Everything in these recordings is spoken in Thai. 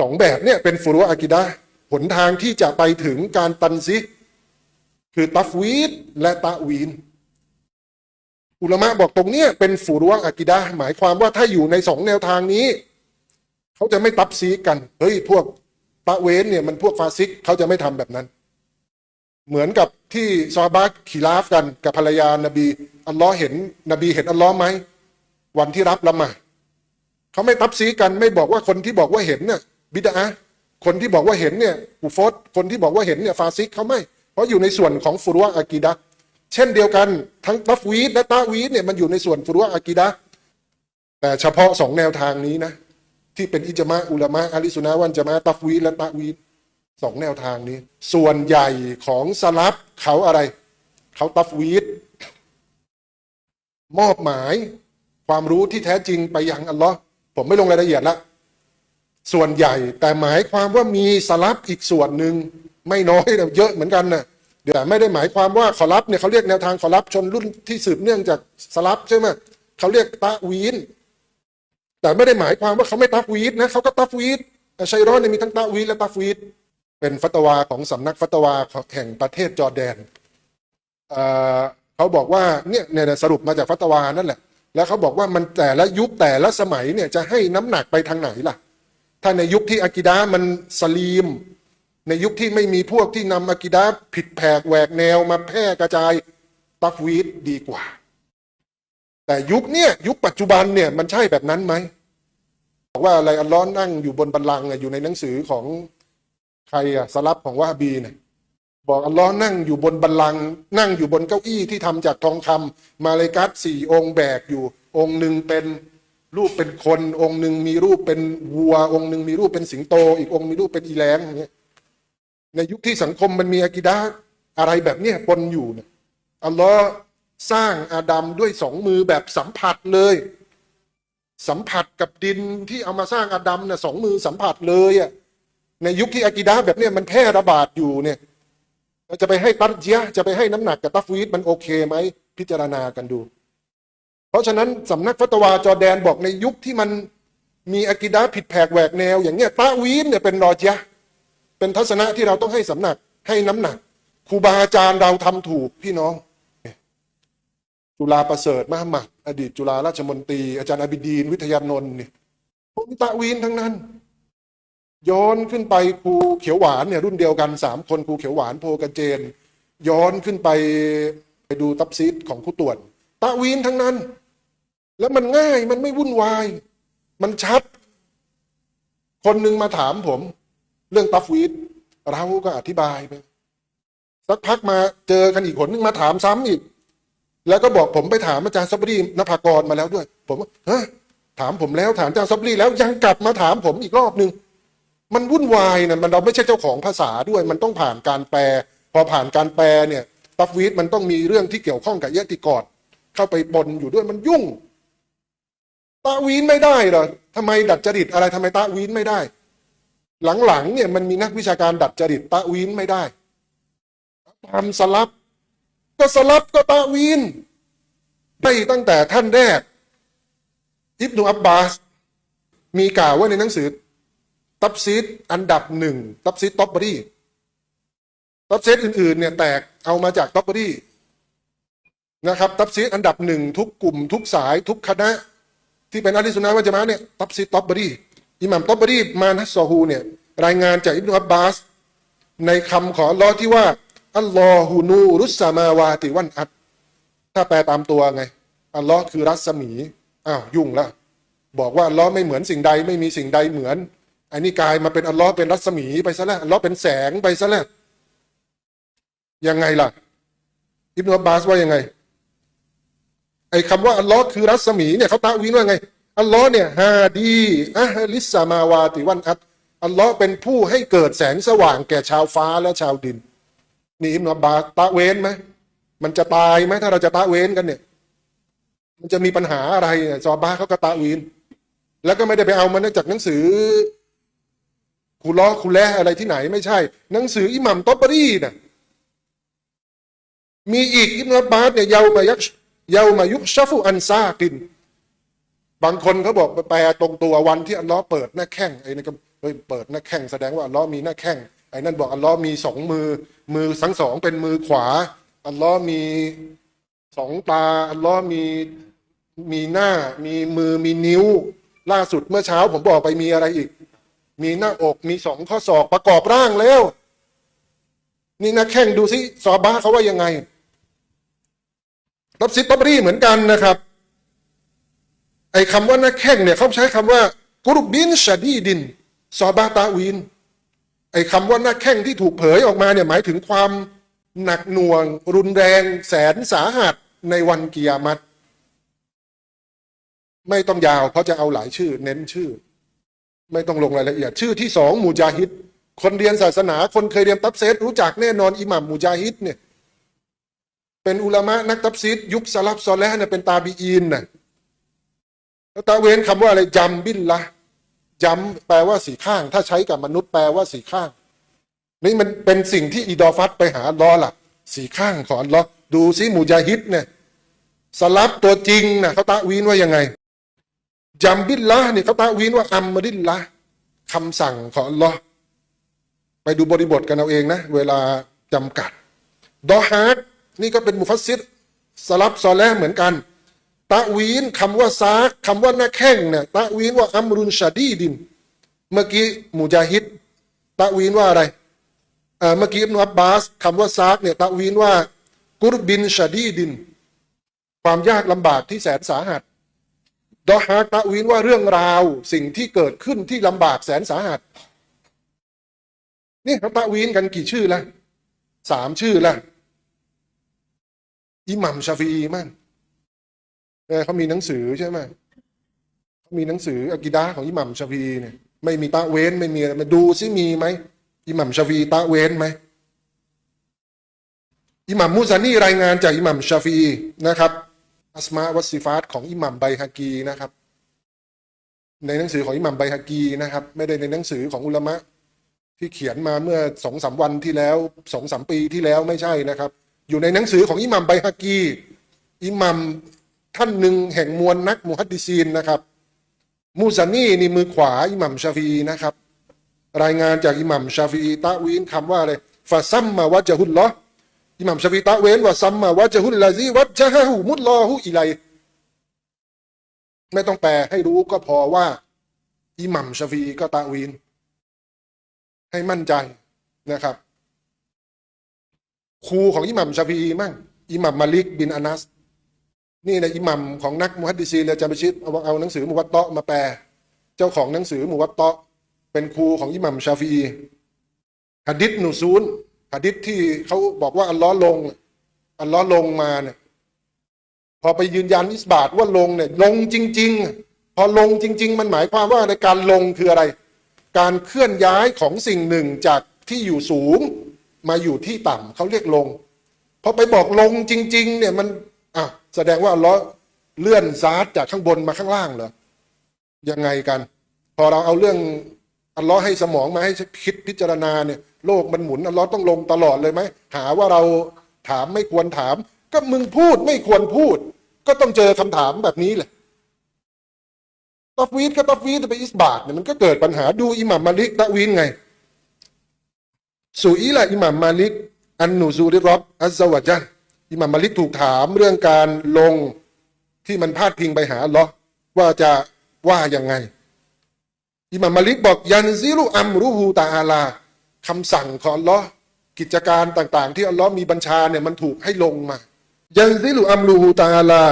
สองแบบเนี่ยเป็นฟุรุอากิดะหนทางที่จะไปถึงการตันซิคือตัฟวีดและตะวีน อุลมะบอกตรงเนี้ยเป็นฟุรุอากิดะหมายความว่าถ้าอยู่ในสองแนวทางนี้ เขาจะไม่ตับซีกัน เฮ้ยพวกตะเวนเนี่ยมันพวกฟาซิกเขาจะไม่ทำแบบนั้น เหมือนกับที่ซอฮาบะห์ขีลาฟกันกับภรรยานบีอัลลอฮ์เห็น นบีเห็นอัลลอฮ์ไหมวันที่รับละหมาดเขาไม่ตับซีกันไม่บอกว่าคนที่บอกว่าเห็นเนี่ย บิดาคนที่บอกว่าเห็นเนี่ยกูฟอดคนที่บอกว่าเห็นเนี่ยฟาซิกเขาไม่ เพราะอยู่ในส่วนของฟุรุวะอากีดะเช่นเดียวกันทั้งตัฟวีดและตาวีดเนี่ยมันอยู่ในส่วนฟุรุวะอากีดะแต่เฉพาะสองแนวทางนี้นะ ที่เป็นอิจมะอุลามะอาลิสุนนะวันจมาตัฟวีดและตาวีดสองแนวทางนี้ ส่วนใหญ่ของสลับเขาอะไร เขาตัฟวีดมอบหมายความรู้ที่แท้จริงไปยังอัลลอฮ์ผมไม่ลงรายละเอียดละ ส่วนใหญ่แต่หมายความว่ามีสลับอีกส่วนหนึ่งไม่น้อยนะเยอะเหมือนกันนะแต่ไม่ได้หมายความว่าขอรับเนี่ยเขาเรียกแนวทางขอรับชนรุ่นที่สืบเนื่องจากสลับใช่ไหมเขาเรียกตะวีนแต่ไม่ได้หมายความว่าเขาไม่ตัฟวีดนะเขาก็ตัฟวีดชัยร้อนเนี่ยมีทั้งตะวีดและตัฟวีดเป็นฟัตวาของสำนักฟัตวาแห่งประเทศจอร์แดนเขาบอกว่าเนี่ยเนี่ยสรุปมาจากฟัตวานั่นแหละ แล้วเขาบอกว่ามันแต่ละยุคแต่ละสมัยเนี่ยจะให้น้ำหนักไปทางไหนล่ะ ถ้าในยุคที่อากิดามันสลีม ในยุคที่ไม่มีพวกที่นำอากิดาผิดแผกแหวกแนวมาแพร่กระจายตัฟวีดดีกว่า แต่ยุคเนี่ยยุคปัจจุบันเนี่ยมันใช่แบบนั้นไหมบอกว่าอะไรอัลลอฮ์นั่งอยู่บนบัลลังก์อยู่ในหนังสือของใครอะสลับของวะฮาบีเนี่ยบอกอัลลอฮ์นั่งอยู่บนบัลลังก์นั่งอยู่บนเก้าอี้ที่ทำจากทองคำมาเลกัสสี่องค์แบกอยู่องค์หนึ่งเป็น รูปเป็นคนองค์หนึ่งมีรูปเป็นวัว องค์หนึ่งมีรูปเป็นสิงโต อีกองค์มีรูปเป็นอีแรงอย่างเงี้ยในยุคที่สังคมมันมีอากิดาอะไรแบบเนี้ยปนอยู่เนี่ยอัลลอฮ์สร้างอาดัมด้วยสองมือแบบสัมผัสเลย สัมผัสกับดินที่เอามาสร้างอาดัมเนี่ยสองมือสัมผัสเลยอะในยุคที่อากิดาแบบเนี้ยมันแพร่ระบาดอยู่เนี่ยจะไปให้ตัดเจียะจะไปให้น้ำหนักกับตัฟวีดมันโอเคไหมพิจารณากันดู เพราะฉะนั้นสำนักฟัตวาจอแดนบอกในยุคที่มันมีอากิดาผิดแผกแหวกแนว อย่างเนี้ยตาวีนเนี่ยเป็นรอจยะเป็นทัศนะที่เราต้องให้สำนักให้น้ำหนักครูบาอาจารย์เราทำถูกพี่น้อง จุฬาประเสริฐมหมัดอดีตจุฬาราชมนตรีอาจารย์อบิดีน วิทยานนท์เนี่ยพวกตะวีนทั้งนั้นย้อนขึ้นไปครูเขียวหวานเนี่ยรุ่นเดียวกันสามคนครูเขียวหวานโพกระเจน ย้อนขึ้นไปไปดูตับซีดของครูตวน ตะวีนทั้งนั้น แล้วมันง่ายมันไม่วุ่นวาย มันชัด คนหนึ่งมาถามผม เรื่องตัฟวีดเราก็อธิบายไปสักพักมาเจอกันอีกคนนึงมาถามซ้ำอีก แล้วก็บอกผมไปถามอาจารย์ซับรีนภากรมาแล้วด้วย ผมว่าฮะถามผมแล้วถามอาจารย์ซับรีแล้วยังกลับมาถามผมอีกรอบหนึ่งมันวุ่นวายนะมันเราไม่ใช่เจ้าของภาษาด้วย มันต้องผ่านการแปล พอผ่านการแปลเนี่ยตัฟวีดมันต้องมีเรื่องที่เกี่ยวข้องกับยติกอด เข้าไปปนอยู่ด้วยมันยุ่งตาวีนไม่ได้เหรอทำไมดัดจริตอะไรทำไมตาวีนไม่ได้ หลังๆเนี่ยมันมีนักวิชาการดัดจริตตาวีนไม่ได้ทำสลับ ก็สลับก็ตาวีนได้ตั้งแต่ท่านแรก อิบนุอับบาส มีกล่าวไว้ในหนังสือ ตับซีดอันดับหนึ่งตับซีดท็อปบรีตับซีดอื่นๆเนี่ยแตกเอามาจากท็อปบรี นะครับตับซีดอันดับหนึ่งทุกกลุ่ม ทุกสายทุกคณะ ที่เป็นอาลิสุนนะวะจมาเนี่ยตับซีดท็อปบรีอิหม่ามท็อปบรีมานัสซอฮูเนี่ยรายงานจากอิบนุอับบาส ในคำขออัลอที่ว่าอัลลอฮูนูรุสสามาวาติวันอัดถ้าแปลตามตัวไงอัลลอฮ์คือรัศมีอ้าวยุ่งละบอกว่าอัลลอฮ์ไม่เหมือนสิ่งใดไม่มีสิ่งใดเหมือนอันนี้กลายมาเป็นอัลลอฮ์เป็นรัศมีไปซะแล้วอัลลอฮ์เป็นแสงไปซะแล้วยังไงล่ะอิบนุอับบาสว่ายังไง ไอ้คำว่าอัลลอฮ์คือรัศมีเนี่ยเขาตะวินว่าไง อัลลอฮ์เนี่ยฮาดีอะฮลิสามาวาติวันอัดอัลลอฮ์เป็นผู้ให้เกิดแสงสว่างแก่ชาวฟ้าและชาวดิน นี่อิบนุอับาตะเวนไหมมันจะตายไหมถ้าเราจะตะเวนกันเนี่ย มันจะมีปัญหาอะไรเนี่ยซอบาเขาก็ตะวีนแล้วก็ไม่ได้ไปเอามันจากหนังสือคูล้อคูแลอะไรที่ไหนไม่ใช่ หนังสืออิหมัมตอบรีน่ะมีอีกอิบนุอับาสเนี่ยเยาวมายักษ เยาวมายุกชัฟุอันซากิน บางคนเขาบอกแปลตรงตัววันที่อัลลอฮ์เปิดหน้าแข้งไอ้นี่ก็เฮ้ยเปิดหน้าแข้งแสดงว่าอัลลอฮ์มีหน้าแข้งไอ้นั่นบอกอัลลอฮ์มีสองมือ มือทั้งสองเป็นมือขวา อัลลอฮ์มีสองตา อัลลอฮ์มีมีหน้า มีมือมีนิ้ว ล่าสุดเมื่อเช้า ผมบอกไปมีอะไรอีก มีหน้าอกมีสองข้อศอกประกอบร่างแล้ว นี่นะแข่งดูสิซอบาเขาว่ายังไง รับซิตตบรี่เหมือนกันนะครับ ไอ้คำว่านักแข่งเนี่ยเขาใช้คำว่า กุรุบินชาดีดิน ซอบาตาวีนไอ้คำว่านักแข่งที่ถูกเผยออกมาเนี่ยหมายถึงความหนักหน่วง รุนแรง แสนสาหัสในวันกิยามัตไม่ต้องยาวเพราะจะเอาหลายชื่อ เน้นชื่อ ไม่ต้องลงรายละเอียด ชื่อที่สองมูจาฮิดคนเรียนศาสนา คนเคยเรียนตับเซตรู้จักแน่นอนอิหมัมมูจาฮิดเนี่ย เป็นอุลามะนักตับซีดยุคสลับซอลแลห์เนี่ยเป็นตาบีอีนน่ะแล้วตาเวนคำว่าอะไรจำบินละจำแปลว่าสีข้าง ถ้าใช้กับมนุษย์แปลว่าสีข้าง นี่มันเป็นสิ่งที่อีดอฟัตไปหาลอล่ะ สีข้างของอัลอดูซิมูจาฮิดเนี่ยสลับตัวจริงนะเขาตาวีนว่ายังไงจำบินละเนี่ยเขาตาวีนว่าอัมรินละคำสั่งของลอไปดูบริบทกันเอาเองนะ เวลาจำกัดดอฮาร์ด นี่ก็เป็นมุฟัสซิรสลับซอแลเหมือนกัน ตะวีนคำว่าซากคำว่าหน้าแข้งเนี่ยตะวีนว่าอัมรุนชาดีดิน เมื่อกี้มุจาฮิดตะวีนว่าอะไรเมื่อกี้อิบนุอับบาสคำว่าซากเนี่ยตะวีนว่ากุรบินชาดีดิน ความยากลำบากที่แสนสาหัสดอฮาตะวีนว่าเรื่องราวสิ่งที่เกิดขึ้นที่ลำบากแสนสาหัส นี่เขาตะวีนกันกี่ชื่อละสามชื่อละ อิหมัมชาฟีอีมั่งเออเขามีหนังสือใช่ไหมเขามีหนังสืออากิดาของอิหมัมชาฟีเนี่ยไม่มีตะเว้นไม่มีอะไรมาดูซิมีไหมอิหมัมชาฟีตะเว้นไหมอิหมัมมุซานีรายงานจากอิหมัมชาฟีนะครับอัสมาวัสซิฟาตของอิหมัมไบฮากีนะครับ ในหนังสือของอิหมัมไบฮากีนะครับ ไม่ได้ในหนังสือของอุลามะที่เขียนมาเมื่อสองสามวันที่แล้วสองสามปีที่แล้วไม่ใช่นะครับ อยู่ในหนังสือของอิหมัมไบฮากีอิหมัมท่านหนึ่งแห่งมวลนักมุฮัดดิซีนนะครับมูซานีนี่มือขวาอิหมัมชาฟีนะครับ รายงานจากอิหมัมชาฟีตะวีนคำว่าอะไรฟาซัมมาวะจะฮุลลออิหมัมชาฟีตะเวนว่าซัมมาวะจะฮุลลาซีวัจฮะฮูมุลลอฮุอิไลไม่ต้องแปลให้รู้ก็พอว่าอิหมัมชาฟีอีก็ตะวีน ให้มั่นใจนะครับ ครูของอิหมัมชาฟีมั่งอิหมัมมาลิกบินอานัส นี่นะอิหมัมของนักมุฮัดดิซีนและจามชิดเอาเอาหนังสือมุวัตเตาะมาแปล เจ้าของหนังสือมุวัตเตาะเป็นครูของอิหมัมชาฟีอีหะดิษนูซูนหะดิษที่เขาบอกว่าอัลลอฮ์ลงอัลลอฮ์ลงมาเนี่ยพอไปยืนยันอิสบาตว่าลงเนี่ยลงจริง ๆ พอลงจริง ๆ มันหมายความว่าในการลงคืออะไร การเคลื่อนย้ายของสิ่งหนึ่งจากที่อยู่สูง มาอยู่ที่ต่ำเขาเรียกลงพอไปบอกลงจริง ๆ เนี่ยมันอะแสดงว่าอัลเลาะห์เลื่อนซาร์จากข้างบนมาข้างล่างเหรอยังไงกัน พอเราเอาเรื่องอัลลาะห์ให้สมองมาให้คิดพิจารณาเนี่ยโลกมันหมุนอัลลาะห์ต้องลงตลอดเลยไหมหาว่าเราถามไม่ควรถาม ก็มึงพูดไม่ควรพูด ก็ต้องเจอคำถามแบบนี้แหละตัฟวีดก็ตัฟวีดไปอิสบาตเนี่ยมันก็เกิดปัญหาดูอิหมัมมาลิกตะวีนไง สุอีละอิหมัมมาลิก อันนูซูริรอบอัซวะจันอิหมัมมาลิกถูกถามเรื่องการลงที่มันพาดพิงไปหาอัลลอฮ์ว่าจะว่ายังไง อิหมัมมาลิกบอกยันซิลุอัมรุฮูตาอาลาคำสั่งของอัลลอฮ์กิจการต่างๆ ที่อัลลอฮ์มีบัญชาเนี่ยมันถูกให้ลงมา ยันซิลุอัมรุฮูตาอาลา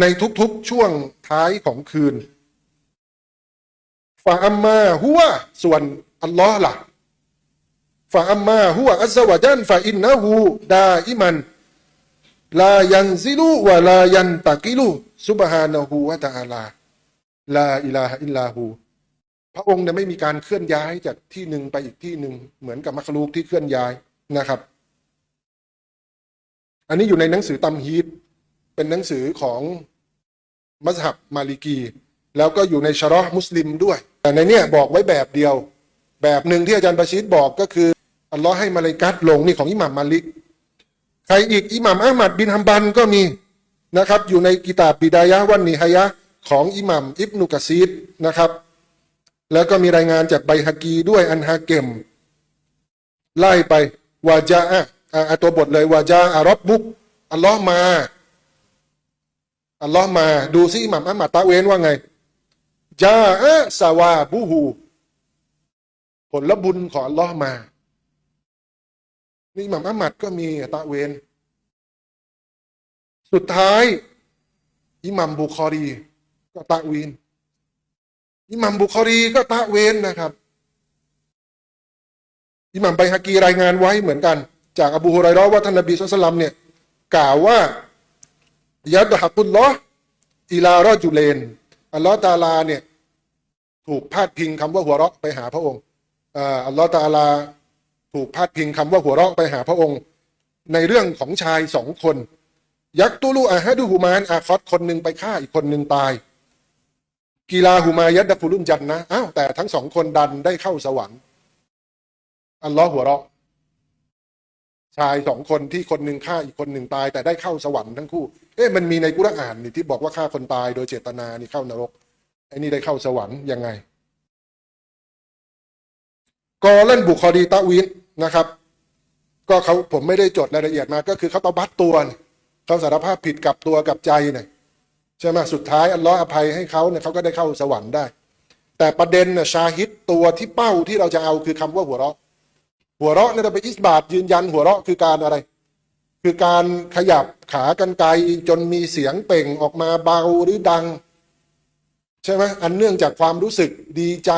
ในทุกๆช่วงท้ายของคืนฟาอัมมาหัวส่วนอัลลอฮ์ล่ะ ฟาอัมมาหัวอัลลอฮฺจันฟาอินนะฮูดาอิมันลายันซิลูวะลายันตะกิลูซุบฮานะฮูวะตะอาลาลาอิลาฮอิลลาฮูพระองค์เนี่ยไม่มีการเคลื่อนย้ายจากที่หนึ่งไปอีกที่หนึ่งเหมือนกับมัคลูกที่เคลื่อนย้ายนะครับ อันนี้อยู่ในหนังสือตัมฮีดเป็นหนังสือของมัสฮับมาลิกี แล้วก็อยู่ในชะรอห์มุสลิมด้วย แต่ในเนี้ยบอกไว้แบบเดียว แบบหนึ่งที่อาจารย์ประชิดบอกก็คือ อัลลอฮ์ให้มาเลาอิกัดลงนี่ของอิหม่ามมาลิก ใครอีกอิหม่ามอามัดบินฮัมบันก็มีนะครับ อยู่ในกิตาบบิดายะวันนิฮายะของอิหม่ามอิบนุกะซีดนะครับ แล้วก็มีรายงานจากไบฮากีด้วยอันฮาเกมไล่ไปวาจาอะอะอะตัวบทเลยวาจาอารอบบุกอัลลอฮ์มาอัลลอฮ์มาดูซิอิหมัมอัมมัดตะเวนว่าไงจาอะสวาบูฮูผลบุญของอัลลอฮ์มา นี่หมัมอัมมัดก็มีตะเวน สุดท้าย อิหมัมบุคอรี ก็ตะวีนอิหมัมบุคอรีก็ตะเวนนะครับ อิหมัมไบฮากีรายงานไว้เหมือนกัน จากอบูฮุไรราะห์ว่าท่านนบีสุลต่านเนี่ยกล่าวว่ายัดฮักุลลออิลารอจุเลนอัลลอฮ์ตาลาเนี่ย ถูกพาดพิงคำว่าหัวเราะไปหาพระองค์อัลลอฮ์ตาลา ถูกพาดพิงคำว่าหัวเราะไปหาพระองค์ ในเรื่องของชายสองคน ยักตุลูอาฮะดูฮูมานอาคอตคนหนึ่งไปฆ่าอีกคนหนึ่งตาย กีฬาฮูมายัดดะคุลุนจันนะอ้าวแต่ทั้งสองคนดันได้เข้าสวรรค์อัลลอฮ์หัวเราะ ชายสองคนที่คนหนึ่งฆ่าอีกคนหนึ่งตาย แต่ได้เข้าสวรรค์ทั้งคู่ เอ๊ะมันมีในกุรอานนี่ที่บอกว่าฆ่าคนตายโดยเจตนานี่เข้านรกไอ้นี่ได้เข้าสวรรค์ยังไง กอเล่นบุคอดีตะวินนะครับ ก็เขาผมไม่ได้จดรายละเอียดมา ก็คือเขาตบัดตัวเนี่ยเขาสารภาพผิดกับตัวกับใจเนี่ยใช่ไหมสุดท้ายอัลลอฮ์อภัยให้เขาเนี่ยเขาก็ได้เข้าสวรรค์ได้ แต่ประเด็นน่ะชาฮิดตัวที่เป้าที่เราจะเอาคือคำว่าหัวเราะ หัวเราะเนี่ยเราไปอิสบาตยืนยันหัวเราะคือการอะไร คือการขยับขากันไกลจนมีเสียงเป่งออกมาเบาหรือดัง ใช่ไหมอันเนื่องจากความรู้สึกดีใจ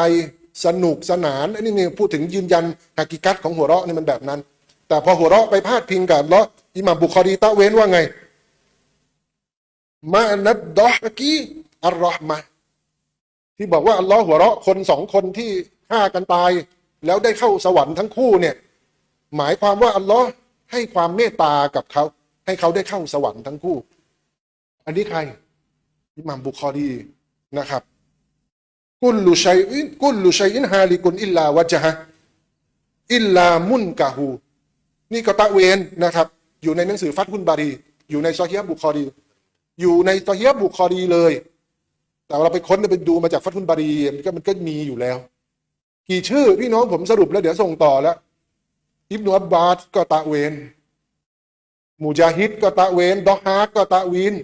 สนุกสนานอันนี้เนี่ยพูดถึงยืนยันฮากิกัตของหัวเราะเนี่ยมันแบบนั้น แต่พอหัวเราะไปพาดพิงกับเลาะอิหม่ามบุคอรีตะเว้นว่าไงมานัดดอฮกีอัลลอฮ์มาที่บอกว่าอัลลอฮ์หัวเราะคนสองคนที่ฆ่ากันตาย แล้วได้เข้าสวรรค์ทั้งคู่เนี่ย หมายความว่าอัลลอฮ์ให้ความเมตตากับเขา ให้เขาได้เข้าสวรรค์ทั้งคู่ อันนี้ใครอิหม่ามบุคอรีนะครับ กุลลุชัยอินกุลลุชัยอินฮาลิกุนอิลลาวะจฮะอิลลามุนกะฮูนี่ก็ตะเวนนะครับ อยู่ในหนังสือฟัตฮุนบารี อยู่ในซอฮีฮ์บุคอรี อยู่ในซอฮีฮ์บุคอรีเลย แต่เราไปค้นไปดูมาจากฟัตฮุนบารีมันก็มันก็มีอยู่แล้ว กี่ชื่อพี่น้องผมสรุปแล้วเดี๋ยวส่งต่อแล้วอิบนุอับบาสก็ตะเวนมูจาฮิดก็ตะเวนดอฮาก็ตะวีน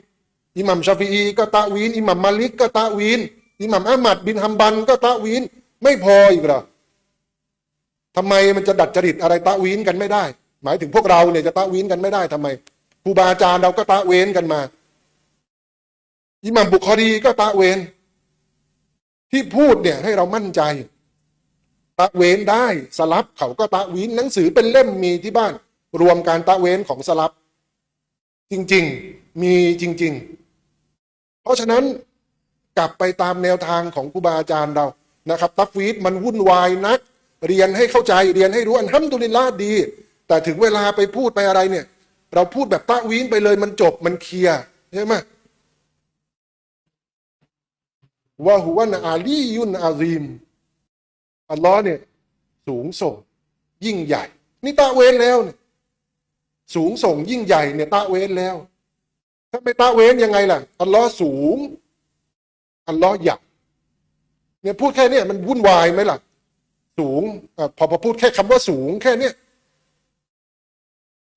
อิหมัมชาฟีอีก็ตะวีนอิหมัมมาลิกก็ตะวีน อิหมัมอามัดบินฮัมบันก็ตะวีนไม่พออีกหรอทำไมมันจะดัดจริตอะไรตะวีนกันไม่ได้ หมายถึงพวกเราเนี่ยจะตะวีนกันไม่ได้ทำไมครูบาอาจารย์เราก็ตะเวนกันมาอิหมัมบุคอรีก็ตะเวนที่พูดเนี่ยให้เรามั่นใจ ตะเวนได้สลับเขาก็ตะวีนหนังสือเป็นเล่มมีที่บ้าน รวมการตะเวนของสลับจริง ๆ มีจริง ๆ เพราะฉะนั้น กลับไปตามแนวทางของครูบาอาจารย์เรานะครับตักวีดมันวุ่นวายนัก เรียนให้เข้าใจเรียนให้รู้อันห้ำดุลิลลาดี แต่ถึงเวลาไปพูดไปอะไรเนี่ย เราพูดแบบตะวีนไปเลยมันจบมันเคลียร์ใช่ไหมว่าหัวนะอาลียุนอาซีมอัลลอฮ์เนี่ยสูงส่งยิ่งใหญ่ นี่ตะเวนแล้วเนี่ยสูงส่งยิ่งใหญ่เนี่ยตะเวนแล้ว ถ้าไม่ตะเวนยังไงล่ะอัลลอฮ์สูง อัลลอฮ์ใหญ่เนี่ยพูดแค่นี้มันวุ่นวายไหมล่ะ สูงอพอพอพูดแค่คำว่าสูงแค่เนี้ย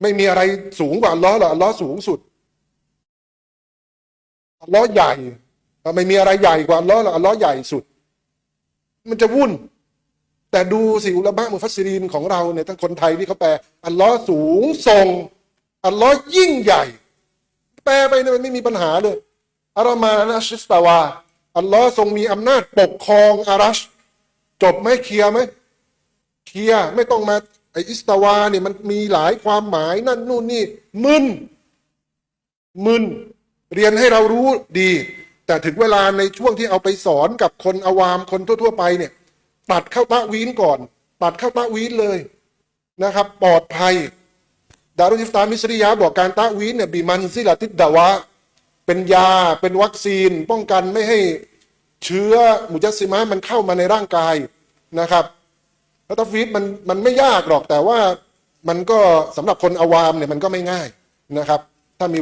ไม่มีอะไรสูงกว่าอัลลอฮ์หรอกอัลลอฮ์สูงสุดอัลลอฮ์ใหญ่ไม่มีอะไรใหญ่กว่าอัลลอฮ์หรอกอัลลอฮ์ใหญ่สุด มันจะวุ่น แต่ดูสิอุลามะมุฟัสซิรีนของเราเนี่ยทั้งคนไทยที่เขาแปล อัลลอฮ์สูงส่งอัลลอฮ์ยิ่งใหญ่ แปลไปเนี่ยมันไม่มีปัญหาเลยอารมานะชิสตาวา อัลลอฮ์ทรงมีอำนาจปกครองอารัช จบไหมเคลียร์ไหมเคลียร์ไม่ต้องมาไออิสตาวาเนี่ยมันมีหลายความหมายนั่นนู่นนี่มึนมึนเรียนให้เรารู้ดี แต่ถึงเวลาในช่วงที่เอาไปสอนกับคนอาวามคนทั่ว ๆ ไปเนี่ย ตัดเข้าตะวีนก่อน ตัดเข้าตะวีนเลยนะครับ ปลอดภัย ดารุนิฟตามิสริยาบอกการตะวีนเนี่ยบีมันซิลาติดดาวะ เป็นยาเป็นวัคซีน ป้องกันไม่ให้เชื้อมุจัสซิมะมันเข้ามาในร่างกายนะครับแล้วตะวีนมันมันไม่ยากหรอกแต่ว่ามันก็สำหรับคนอาวามเนี่ยมันก็ไม่ง่ายนะครับ ถ้ามี